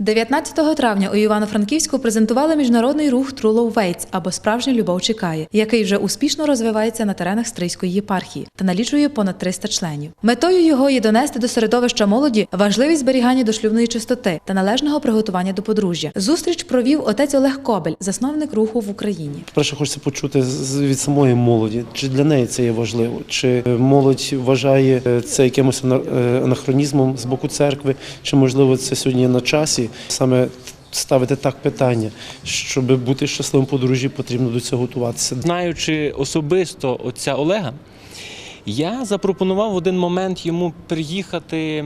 19 травня у Івано-Франківську презентували міжнародний рух True Love або Справжня любов чекає, який вже успішно розвивається на теренах Стрийської єпархії та налічує понад 300 членів. Метою його є донести до середовища молоді важливість зберігання дошлюбної чистоти та належного приготування до подружжя. Зустріч провів отець Олег Кобель, засновник руху в Україні. Перше, хочеться почути від самої молоді, чи для неї це є важливо, чи е, молодь вважає е, це якимось е, анахронізмом з боку церкви, чи можливо це сьогодні на часі саме ставити так питання, щоб бути щасливим подружжі, потрібно до цього готуватися. Знаючи особисто отця Олега, я запропонував в один момент йому приїхати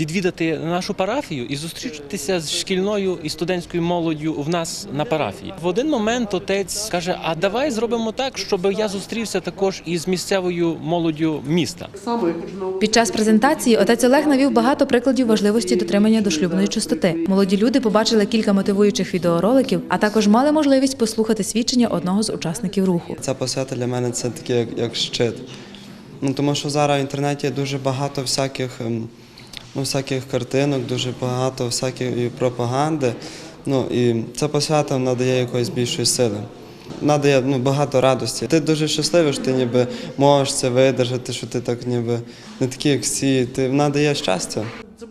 відвідати нашу парафію і зустрітися з шкільною і студентською молоддю в нас на парафії. В один момент отець каже: А давай зробимо так, щоб я зустрівся також із місцевою молоддю міста. Під час презентації отець Олег навів багато прикладів важливості дотримання дошлюбної чистоти. Молоді люди побачили кілька мотивуючих відеороликів, а також мали можливість послухати свідчення одного з учасників руху. Ця посвята для мене це таке як, як щит. Ну, тому що зараз в інтернеті дуже багато всяких, ем, ну, всяких картинок, дуже багато всякої пропаганди. Ну, і ця посвята надає якоїсь більшої сили. Надає ну, багато радості. Ти дуже щасливий, що ти ніби можеш це видержати, що ти так ніби не такий, як всі. Ти надає щастя.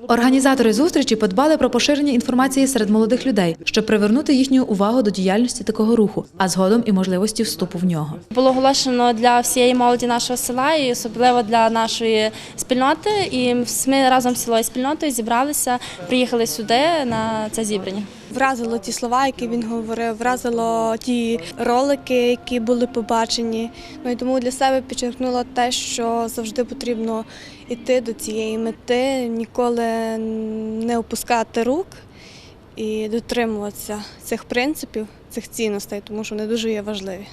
Організатори зустрічі подбали про поширення інформації серед молодих людей, щоб привернути їхню увагу до діяльності такого руху, а згодом і можливості вступу в нього. Було оголошено для всієї молоді нашого села і особливо для нашої спільноти. І ми разом з цілою спільнотою зібралися, приїхали сюди на це зібрання. Вразило ті слова, які він говорив, вразило ті ролики, які були побачені. Ну і тому для себе підчеркнула те, що завжди потрібно йти до цієї мети, ніколи не опускати рук і дотримуватися цих принципів, цих цінностей, тому що вони дуже є важливі.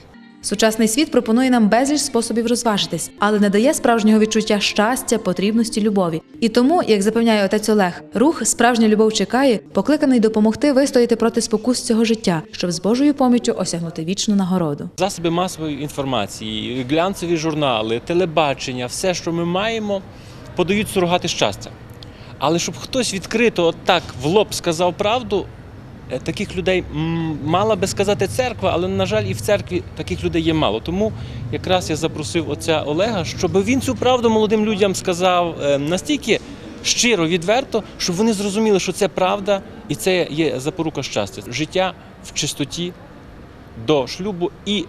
Сучасний світ пропонує нам безліч способів розважитись, але не дає справжнього відчуття щастя, потрібності, любові. І тому, як запевняє отець Олег, рух Справжня любов чекає, покликаний допомогти вистояти проти спокус цього життя, щоб з Божою поміччю осягнути вічну нагороду. Засоби масової інформації, глянцеві журнали, телебачення, все, що ми маємо, подають сурогати щастя. Але щоб хтось відкрито от так в лоб сказав правду, таких людей мала би сказати церква, але, на жаль, і в церкві таких людей є мало. Тому якраз я запросив отця Олега, щоб він цю правду молодим людям сказав е, настільки щиро, відверто, щоб вони зрозуміли, що це правда і це є запорука щастя. Життя в чистоті до шлюбу і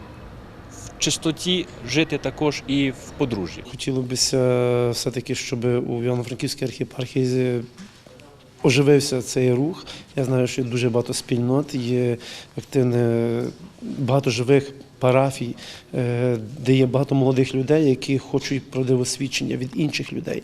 чистоті жити також і в подружжі. Хотілося б все-таки, щоб у Івано-Франківській архіпархії оживився цей рух. Я знаю, що дуже багато спільнот, є активне, багато живих парафій, е, де є багато молодих людей, які хочуть продивосвідчення від інших людей.